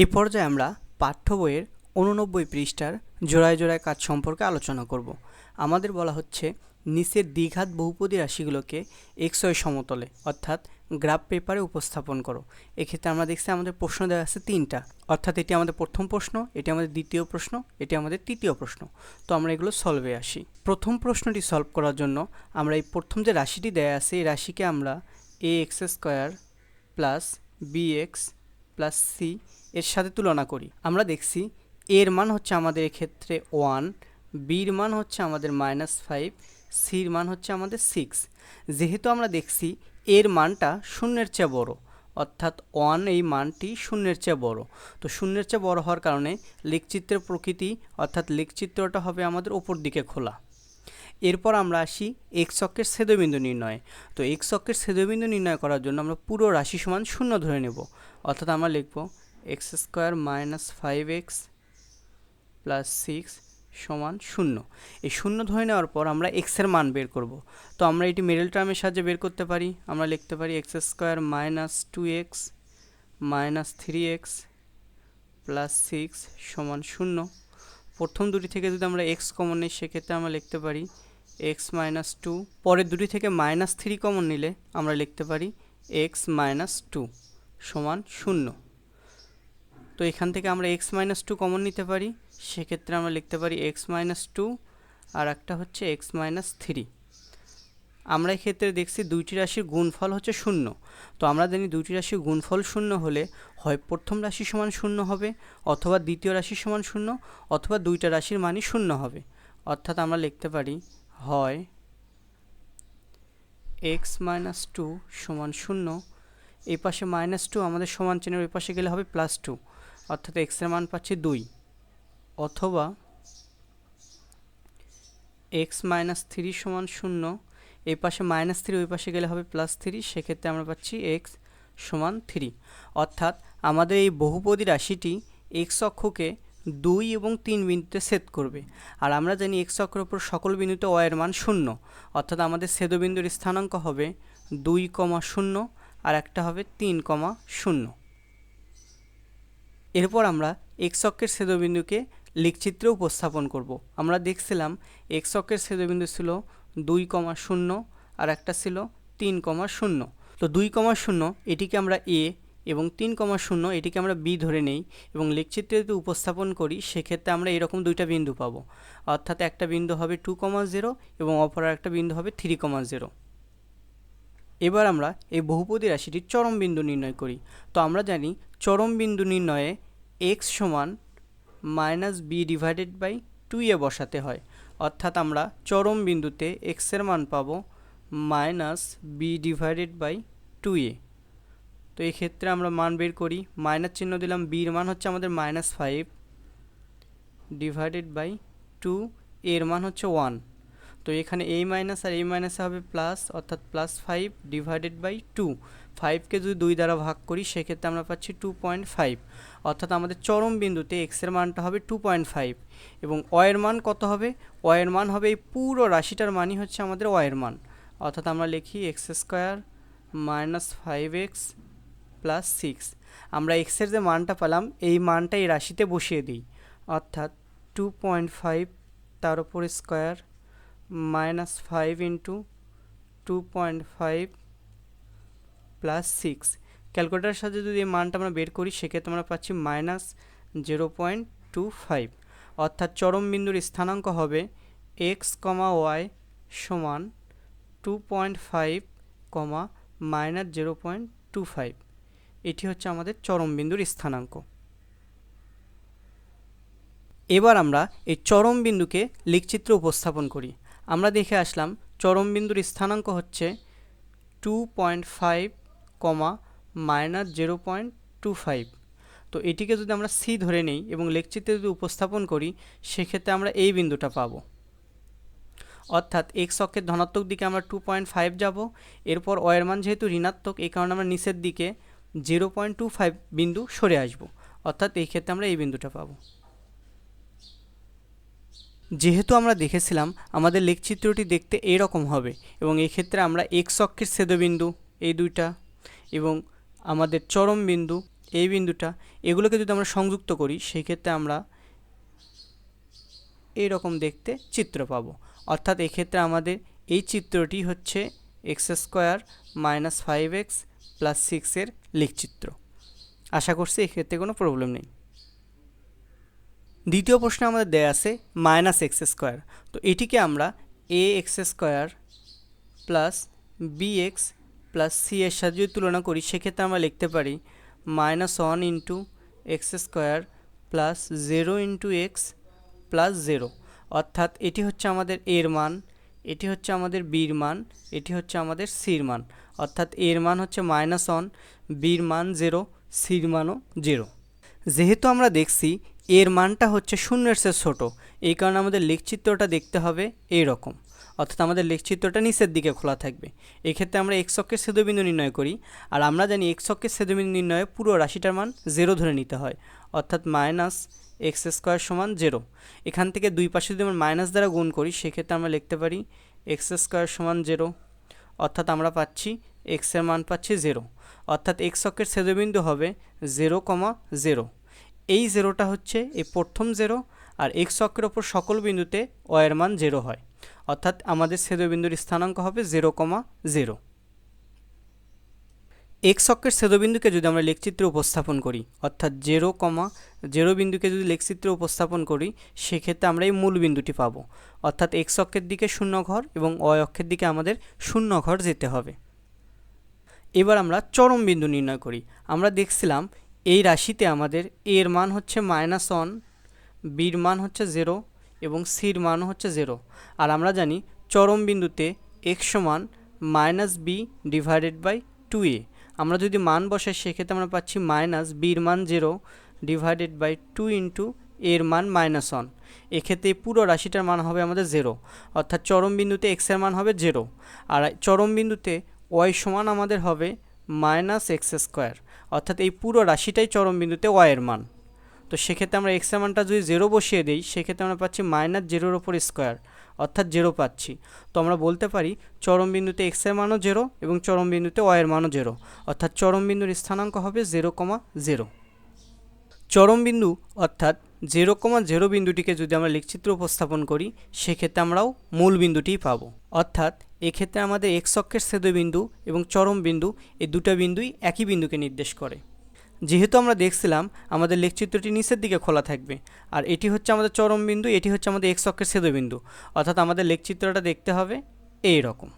এই পর্যায়ে আমরা পাঠ্য বইয়ের উননব্বই পৃষ্ঠার জোড়ায় জোড়ায় কাজ সম্পর্কে আলোচনা করব। আমাদের বলা হচ্ছে নিচের দ্বিঘাত বহুপদী রাশিগুলোকে এক্সয় সমতলে, অর্থাৎ গ্রাফ পেপারে উপস্থাপন করো। এক্ষেত্রে আমরা দেখছি আমাদের প্রশ্ন দেওয়া আছে তিনটা। অর্থাৎ এটি আমাদের প্রথম প্রশ্ন, এটি আমাদের দ্বিতীয় প্রশ্ন, এটি আমাদের তৃতীয় প্রশ্ন। তো আমরা এগুলো সলভে আসি। প্রথম প্রশ্নটি সলভ করার জন্য আমরা এই প্রথম যে রাশিটি দেয়া আছে, এই রাশিকে আমরা A X square plus B X plus C এর সাথে তুলনা করি। আমরা দেখছি এর মান হচ্ছে আমাদের এক্ষেত্রে ওয়ান বির মান হচ্ছে আমাদের মাইনাস ফাইভ সির মান হচ্ছে আমাদের সিক্স যেহেতু আমরা দেখছি এর মানটা শূন্যের চেয়ে বড়, অর্থাৎ ওয়ান এই মানটি শূন্যের চেয়ে বড়। তো শূন্যের চেয়ে বড় হওয়ার কারণে লেখচিত্রের প্রকৃতি, অর্থাৎ লেখচিত্রটা হবে আমাদের ওপর দিকে খোলা। এরপর আমরা আসি এক্স অক্ষের ছেদবিন্দু নির্ণয়। তো এক্স অক্ষের ছেদবিন্দু নির্ণয় করার জন্য আমরা পুরো রাশি সমান শূন্য ধরে নেব। অর্থাৎ আমরা লিখব X square minus five X plus six সমান শূন্য। এই শূন্য ধরে নেওয়ার পর আমরা এক্সের মান বের করব। তো আমরা এটি মিডল টার্মের সাহায্যে বের করতে পারি। আমরা লিখতে পারি X square minus two X minus three X plus six সমান শূন্য। প্রথম দুটি থেকে যদি আমরা এক্স কমন নিই, সেক্ষেত্রে আমরা লিখতে পারি এক্স মাইনাস টু। পরের দুটি থেকে মাইনাস থ্রি কমন নিলে আমরা লিখতে পারি এক্স মাইনাস টু। সমান শূন্য। তো এখান থেকে আমরা এক্স মাইনাস টু কমন নিতে পারি। সেক্ষেত্রে আমরা লিখতে পারি এক্স মাইনাস টু আর একটা হচ্ছে এক্স মাইনাস থ্রি আমরা এক্ষেত্রে দেখছি দুইটি রাশির গুণফল হচ্ছে শূন্য। তো আমরা জানি দুইটি রাশির গুণফল শূন্য হলে হয় প্রথম রাশি সমান শূন্য হবে অথবা দ্বিতীয় রাশি সমান শূন্য অথবা দুইটা রাশির মানই শূন্য হবে। অর্থাৎ আমরা লিখতে পারি হয় এক্স মাইনাস টু সমান শূন্য এই পাশে মাইনাস টু আমাদের সমান চিহ্নের ওই পাশে গেলে হবে প্লাস টু অর্থাৎ এক্সের মান পাচ্ছি দুই। অথবা এক্স মাইনাস থ্রি সমান শূন্য, এই পাশে মাইনাস থ্রি ওই পাশে গেলে হবে প্লাস থ্রি সেক্ষেত্রে আমরা পাচ্ছি এক্স সমান থ্রি অর্থাৎ আমাদের এই বহুপদী রাশিটি এক্স অক্ষকে দুই এবং তিন বিন্দুতে সেট করবে। আর আমরা জানি এক্স অক্ষের উপর সকল বিন্দুতে ওয়ের মান শূন্য। অর্থাৎ আমাদের ছেদবিন্দুর স্থানাঙ্ক হবে দুই কমা শূন্য আর একটা হবে তিন কমা শূন্য। এরপর আমরা এক্স অক্ষের ছেদবিন্দুকে লিখচিত্রে উপস্থাপন করব। আমরা দেখছিলাম এক্স অক্ষের ছেদবিন্দু ছিল দুই কমা শূন্য আর একটা ছিল তিন কমা শূন্য। তো দুই কমা শূন্য এটিকে আমরা এ এবং তিন কমা শূন্য এটিকে আমরা বি ধরে নেই এবং লেখচিত্রে যদি উপস্থাপন করি সেক্ষেত্রে আমরা এরকম দুইটা বিন্দু পাবো। অর্থাৎ একটা বিন্দু হবে টু কমা জিরো এবং অপর একটা বিন্দু হবে থ্রি কমা জিরো। এবার আমরা এই বহুপদী রাশিটির চরম বিন্দু নির্ণয় করি। তো আমরা জানি চরম বিন্দু নির্ণয়ে এক্স সমান minus B divided by two A বসাতে হয়। অর্থাৎ আমরা চরম বিন্দুতে এক্সের মান পাবো minus B divided by two A. তো এই ক্ষেত্রে আমরা মান বের করি মাইনাস চিহ্ন দিলাম বির মান হচ্ছে আমাদের minus five divided by two এর মান হচ্ছে ওয়ান তো এখানে এই মাইনাস আর এই মাইনাসে হবে প্লাস অর্থাৎ plus five divided by two ফাইভকে যদি দুই দ্বারা ভাগ করি, সেক্ষেত্রে আমরা পাচ্ছি টু পয়েন্ট ফাইভ অর্থাৎ আমাদের চরম বিন্দুতে এক্সের মানটা হবে টু পয়েন্ট ফাইভ এবং ওয়ের মান কত হবে? ওয়ের মান হবে এই পুরো রাশিটার মানই হচ্ছে আমাদের ওয়ের মান। অর্থাৎ আমরা লিখি X square minus five X plus six আমরা এক্সের যে মানটা পেলাম, এই মানটা এই রাশিতে বসিয়ে দিই। অর্থাৎ টু পয়েন্ট ফাইভ তার উপর square minus five into two point five plus six ক্যালকুলেটারের সাথে যদি এই মানটা আমরা বের করি, সেক্ষেত্রে আমরা পাচ্ছি minus zero point two five অর্থাৎ চরম বিন্দুর স্থানাঙ্ক হবে এক্স কমা ওয়াই সমান টু পয়েন্ট ফাইভ কমা minus zero point two five এটি হচ্ছে আমাদের চরম বিন্দুর স্থানাঙ্ক। এবার আমরা এই চরম বিন্দুকে লিখচিত্রে উপস্থাপন করি। আমরা দেখে আসলাম চরম বিন্দুর স্থানাঙ্ক হচ্ছে টু পয়েন্ট ফাইভ কমা minus zero point two five তো এটিকে যদি আমরা সি ধরে নিই এবং লেকচিতে যদি উপস্থাপন করি, সেক্ষেত্রে আমরা এই বিন্দুটা পাব। অর্থাৎ এক্স অক্ষের ধনাত্মক দিকে আমরা টু পয়েন্ট ফাইভ যাব, এরপর ওয়ের মান যেহেতু ঋণাত্মক, এই কারণে আমরা নিচের দিকে জিরো পয়েন্ট টু ফাইভ বিন্দু সরে আসব। অর্থাৎ এই ক্ষেত্রে আমরা এই বিন্দুটা পাবো। যেহেতু আমরা দেখেছিলাম আমাদের লেখচিত্রটি দেখতে এরকম হবে এবং এই ক্ষেত্রে আমরা এক্স অক্ষের ছেদবিন্দু, এই দুইটা, এবং আমাদের চরম বিন্দু, এই বিন্দুটা, এগুলোকে যদি আমরা সংযুক্ত করি, সেই ক্ষেত্রে আমরা এই রকম দেখতে চিত্র পাবো। অর্থাৎ এক্ষেত্রে আমাদের এই চিত্রটি হচ্ছে X square minus five X plus সিক্সের লেখচিত্র। আশা করছি এক্ষেত্রে কোনো প্রবলেম নেই। দ্বিতীয় প্রশ্নে আমাদের দেয়া আছে মাইনাস এক্স স্কোয়ার তো এটিকে আমরা a x square plus b x plus c এর সাথে যদি তুলনা করি, সেক্ষেত্রে আমরা লিখতে পারি minus one into x square plus zero into x plus zero অর্থাৎ এটি হচ্ছে আমাদের এর মান, এটি হচ্ছে আমাদের বির মান, এটি হচ্ছে আমাদের সির মান। অর্থাৎ এর মান হচ্ছে মাইনাস ওয়ান বির মান জিরো সির মানও জিরো যেহেতু আমরা দেখছি এর মানটা হচ্ছে শূন্যের চেয়ে ছোটো। এই কারণে আমাদের লেখচিত্রটা দেখতে হবে এই রকম অর্থাৎ আমাদের লেখচিত্রটা নিচের দিকে খোলা থাকবে। এক্ষেত্রে আমরা এক্স অক্ষের ছেদবিন্দু নির্ণয় করি। আর আমরা জানি এক্স অক্ষের ছেদবিন্দু নির্ণয়ে পুরো রাশিটার মান জিরো ধরে নিতে হয়। অর্থাৎ মাইনাস এক্স স্কোয়ার সমান জিরো এখান থেকে দুই পাশে যদি আমরা মাইনাস দ্বারা গুণ করি, সেক্ষেত্রে আমরা লিখতে পারি এক্স স্কোয়ার সমান জিরো অর্থাৎ আমরা পাচ্ছি এক্সের মান পাচ্ছি জিরো অর্থাৎ এক্স অক্ষের ছেদবিন্দু হবে জিরো কমা জিরো এই জেরোটা হচ্ছে এই প্রথম জেরো আর এক্স অক্ষের ওপর সকল বিন্দুতে ওয়ের মান জেরো হয়। অর্থাৎ আমাদের ছেদবিন্দুর স্থানাঙ্ক হবে জিরো কমা জিরো এক্স অক্ষের ছেদবিন্দুকে যদি আমরা লেখচিত্রে উপস্থাপন করি, অর্থাৎ জেরো কমা জেরো বিন্দুকে যদি লেখচিত্রে উপস্থাপন করি, সেক্ষেত্রে আমরা এই মূল বিন্দুটি পাব। অর্থাৎ এক্স অক্ষের দিকে শূন্য ঘর এবং অয় অক্ষের দিকে আমাদের শূন্য ঘর যেতে হবে। এবার আমরা চরম বিন্দু নির্ণয় করি। আমরা দেখছিলাম এই রাশিতে আমাদের এর মান হচ্ছে মাইনাস ওয়ান বির মান হচ্ছে জিরো এবং সির মানও হচ্ছে জিরো আর আমরা জানি চরম বিন্দুতে এক্স সমান minus b divided by two a আমরা যদি মান বসাই, সেক্ষেত্রে আমরা পাচ্ছি মাইনাস বির মান zero divided by two into এর মান মাইনাস ওয়ান এক্ষেত্রে পুরো রাশিটার মান হবে আমাদের জিরো অর্থাৎ চরম বিন্দুতে এক্সের মান হবে জিরো আর চরম বিন্দুতে ওয়াই সমান আমাদের হবে মাইনাস এক্স স্কোয়ার অর্থাৎ এই পুরো রাশিটাই চরম বিন্দুতে ওয়াইয়ের মান। তো সেক্ষেত্রে আমরা এক্সের মানটা যদি জিরো বসিয়ে দিই, সেক্ষেত্রে আমরা পাচ্ছি মাইনাস জিরোর ওপর স্কোয়ার অর্থাৎ জিরো পাচ্ছি। তো আমরা বলতে পারি চরম বিন্দুতে এক্সের মানও জিরো এবং চরম বিন্দুতে ওয়াইয়ের মানও জিরো অর্থাৎ চরম বিন্দুর স্থানাঙ্ক হবে জিরো কমা জিরো চরম বিন্দু, অর্থাৎ জিরো কমা জিরো বিন্দুটিকে যদি আমরা লিখচিত্র উপস্থাপন করি, সেক্ষেত্রে আমরাও মূল বিন্দুটিই পাবো। অর্থাৎ এক্ষেত্রে আমাদের এক্স অক্ষের ছেদবিন্দু এবং চরম বিন্দু এই দুটো বিন্দুই একই বিন্দুকে নির্দেশ করে। যেহেতু আমরা দেখছিলাম আমাদের লেখচিত্রটি নিচের দিকে খোলা থাকবে, আর এটি হচ্ছে আমাদের চরম বিন্দু, এটি হচ্ছে আমাদের এক্স অক্ষের ছেদবিন্দু। অর্থাৎ আমাদের লেখচিত্রটা দেখতে হবে এই রকম।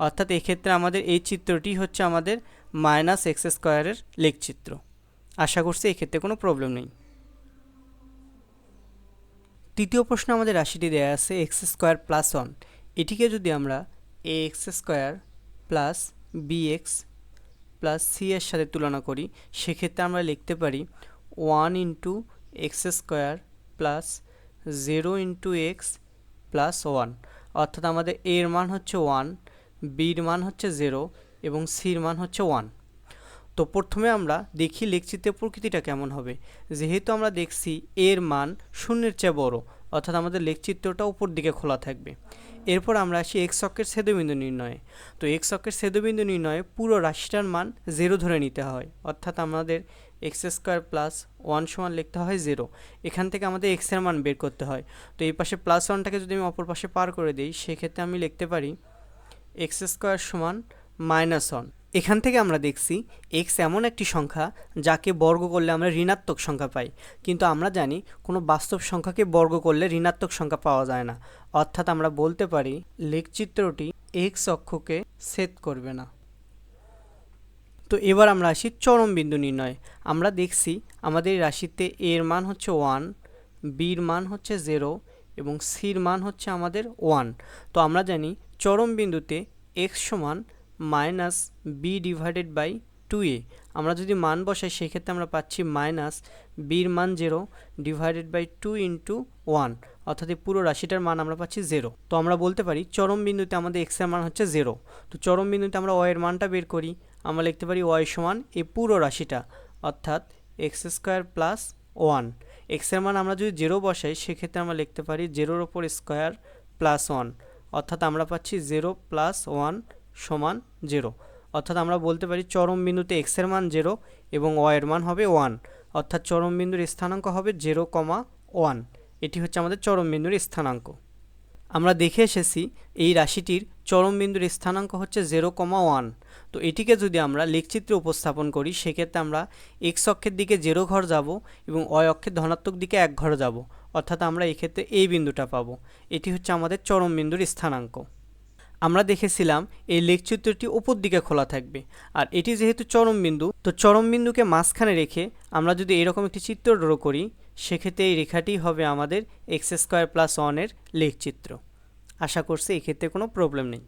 অর্থাৎ এক্ষেত্রে আমাদের এই চিত্রটি হচ্ছে আমাদের মাইনাস এক্স স্কোয়ারের লেখচিত্র। আশা করছি এক্ষেত্রে কোনো প্রবলেম নেই। তৃতীয় প্রশ্ন আমাদের রাশিটি দেওয়া আছে এক্স স্কোয়ার প্লাস ওয়ান। এটিকে যদি আমরা a x square plus b x plus c এর সাথে তুলনা করি, সেক্ষেত্রে আমরা লিখতে পারি one into x square plus zero into x plus one অর্থাৎ আমাদের এর মান হচ্ছে ওয়ান বির মান হচ্ছে জিরো এবং সির মান হচ্ছে ওয়ান তো প্রথমে আমরা দেখি লেখচিত্রের প্রকৃতিটা কেমন হবে। যেহেতু আমরা দেখছি এর মান শূন্যের চেয়ে বড়, অর্থাৎ আমাদের লেখচিত্রটা উপর দিকে খোলা থাকবে। এরপর আমরা আসি এক্স অক্ষের ছেদবিন্দু নির্ণয়ে। তো এক্স অক্ষের ছেদবিন্দু নির্ণয়ে পুরো রাশিটার মান জিরো ধরে নিতে হয়। অর্থাৎ আমাদের এক্স স্কোয়ার প্লাস ওয়ান সমান লিখতে হয় জিরো এখান থেকে আমাদের এক্সের মান বের করতে হয়। তো এই পাশে প্লাস ওয়ানটাকে যদি আমি অপর পাশে পার করে দিই, সেক্ষেত্রে আমি লিখতে পারি এক্স স্কোয়ার সমান মাইনাস ওয়ান এখান থেকে আমরা দেখছি এক্স এমন একটি সংখ্যা যাকে বর্গ করলে আমরা ঋণাত্মক সংখ্যা পাই। কিন্তু আমরা জানি কোনো বাস্তব সংখ্যাকে বর্গ করলে ঋণাত্মক সংখ্যা পাওয়া যায় না। অর্থাৎ আমরা বলতে পারি লেখচিত্রটি এক্স অক্ষকে সেট করবে না। তো এবার আমরা আসি চরম বিন্দু নির্ণয়। আমরা দেখছি আমাদের রাশিতে এর মান হচ্ছে ওয়ান বির মান হচ্ছে জিরো এবং সির মান হচ্ছে আমাদের ওয়ান তো আমরা জানি চরম বিন্দুতে এক্স সমান minus b divided by two a আমরা যদি মান বসাই, সেক্ষেত্রে আমরা পাচ্ছি মাইনাস বির মান zero divided by two into one অর্থাৎ এই পুরো রাশিটার মান আমরা পাচ্ছি জিরো তো আমরা বলতে পারি, চরম বিন্দুতে আমাদের এক্সের মান হচ্ছে জিরো তো চরম বিন্দুতে আমরা ওয়ের মানটা বের করি, আমরা লিখতে পারি ওয়াই সমান এই পুরো রাশিটা, অর্থাৎ এক্স স্কোয়ার প্লাস ওয়ান এক্সের মান আমরা যদি জিরো বসাই, সেক্ষেত্রে আমরা লিখতে পারি জিরোর ওপর স্কোয়ার প্লাস ওয়ান অর্থাৎ আমরা পাচ্ছি জিরো প্লাস ওয়ান সমান জিরো। অর্থাৎ আমরা বলতে পারি চরম বিন্দুতে এক্সের মান জিরো এবং ওয়াই এর মান হবে ওয়ান অর্থাৎ চরম বিন্দুর স্থানাঙ্ক হবে জিরো কমা ওয়ান এটি হচ্ছে আমাদের চরম বিন্দুর স্থানাঙ্ক। আমরা দেখে এসেছি এই রাশিটির চরম বিন্দুর স্থানাঙ্ক হচ্ছে জিরো কমা ওয়ান তো এটিকে যদি আমরা লেখচিত্রে উপস্থাপন করি, সেক্ষেত্রে আমরা এক্স অক্ষের দিকে জিরো ঘর যাব এবং অয় অক্ষের ধনাত্মক দিকে এক ঘর যাব। অর্থাৎ আমরা এক্ষেত্রে এই বিন্দুটা পাবো। এটি হচ্ছে আমাদের চরম বিন্দুর স্থানাঙ্ক। আমরা দেখেছিলাম এই লেখচিত্রটি উপর দিকে খোলা থাকবে। আর এটি যেহেতু চরম বিন্দু, তো চরম বিন্দুকে মাঝখানে রেখে আমরা যদি এরকম একটি চিত্র ড্র করি, সেক্ষেত্রে এই রেখাটি হবে আমাদের এক্স স্কোয়ার প্লাস ওয়ানের লেখচিত্র আশা করছি এক্ষেত্রে কোনো প্রবলেম নেই।